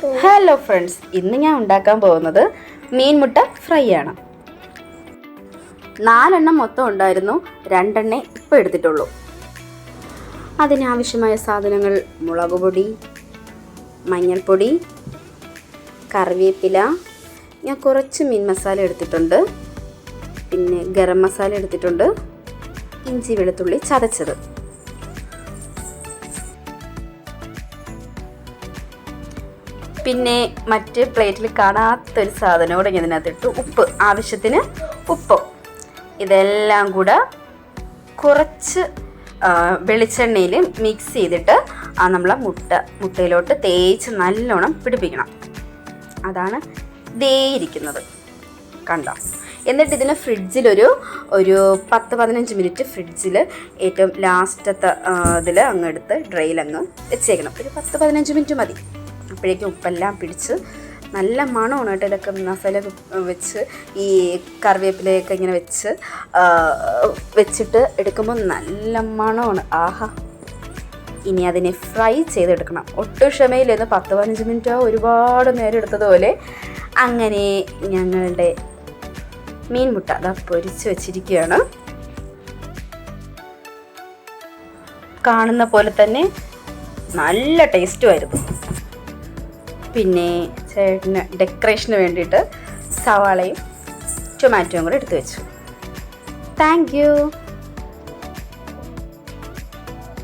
Hello friends ഇന്ന് ഞാൻ ഉണ്ടാക്കാൻ പോകുന്നത് മീൻമുട്ട ഫ്രൈ ആണ്. നാലെണ്ണം മൊത്തം ഉണ്ടായിരുന്നു രണ്ടെണ്ണേ ഇപ്പോൾ എടുത്തിട്ടുള്ളൂ. അതിനാവശ്യമായ സാധനങ്ങൾ മുളക് പൊടി മഞ്ഞൾപ്പൊടി കറിവേപ്പില. ഞാൻ കുറച്ച് മീൻ മസാല എടുത്തിട്ടുണ്ട്. പിന്നെ ഗരം മസാല എടുത്തിട്ടുണ്ട്. ഇഞ്ചി വെളുത്തുള്ളി ചതച്ചത്. പിന്നെ മറ്റ് പ്ലേറ്റിൽ കാണാത്തൊരു സാധനം കൂടെ ഞാൻ ഇതിനകത്തിട്ട് ഉപ്പ് ആവശ്യത്തിന് ഉപ്പ്. ഇതെല്ലാം കൂടെ കുറച്ച് വെളിച്ചെണ്ണയിൽ മിക്സ് ചെയ്തിട്ട് ആ നമ്മളെ മുട്ട മുട്ടയിലോട്ട് തേച്ച് നല്ലോണം പിടിപ്പിക്കണം. അതാണ് ദേ ഇരിക്കുന്നത്. കണ്ടോ? എന്നിട്ട് ഇതിന് ഫ്രിഡ്ജിലൊരു ഒരു പത്ത് പതിനഞ്ച് മിനിറ്റ് ഫ്രിഡ്ജിൽ ഏറ്റവും ലാസ്റ്റത്തെ ഇതിൽ അങ്ങ് എടുത്ത് ഡ്രൈയിൽ അങ്ങ് വെച്ചേക്കണം. ഒരു പത്ത് പതിനഞ്ച് മിനിറ്റ് മതി. അപ്പോഴേക്കും ഉപ്പെല്ലാം പിടിച്ച് നല്ല മണമാണ് കേട്ടോ ഇതൊക്കെ മസാല വെച്ച് ഈ കറിവേപ്പിലയൊക്കെ ഇങ്ങനെ വെച്ച് വെച്ചിട്ട് എടുക്കുമ്പോൾ നല്ല മണമാണ്. ആഹാ. ഇനി അതിനെ ഫ്രൈ ചെയ്തെടുക്കണം. ഒട്ടും ക്ഷമയില്ലെന്ന് പത്ത് പതിനഞ്ച് മിനിറ്റ് ഒരുപാട് നേരം എടുത്തതുപോലെ അങ്ങനെ ഞങ്ങളുടെ മീൻ മുട്ട അതാ പൊരിച്ച് വെച്ചിരിക്കുകയാണ്. കാണുന്ന പോലെ തന്നെ നല്ല ടേസ്റ്റുമായിരുന്നു പിന്നെ ചേട്ടന് ഡെക്കറേഷന് വേണ്ടിയിട്ട് സവാളയും ടൊമാറ്റോയും കൂടെ എടുത്തു വെച്ചു. താങ്ക്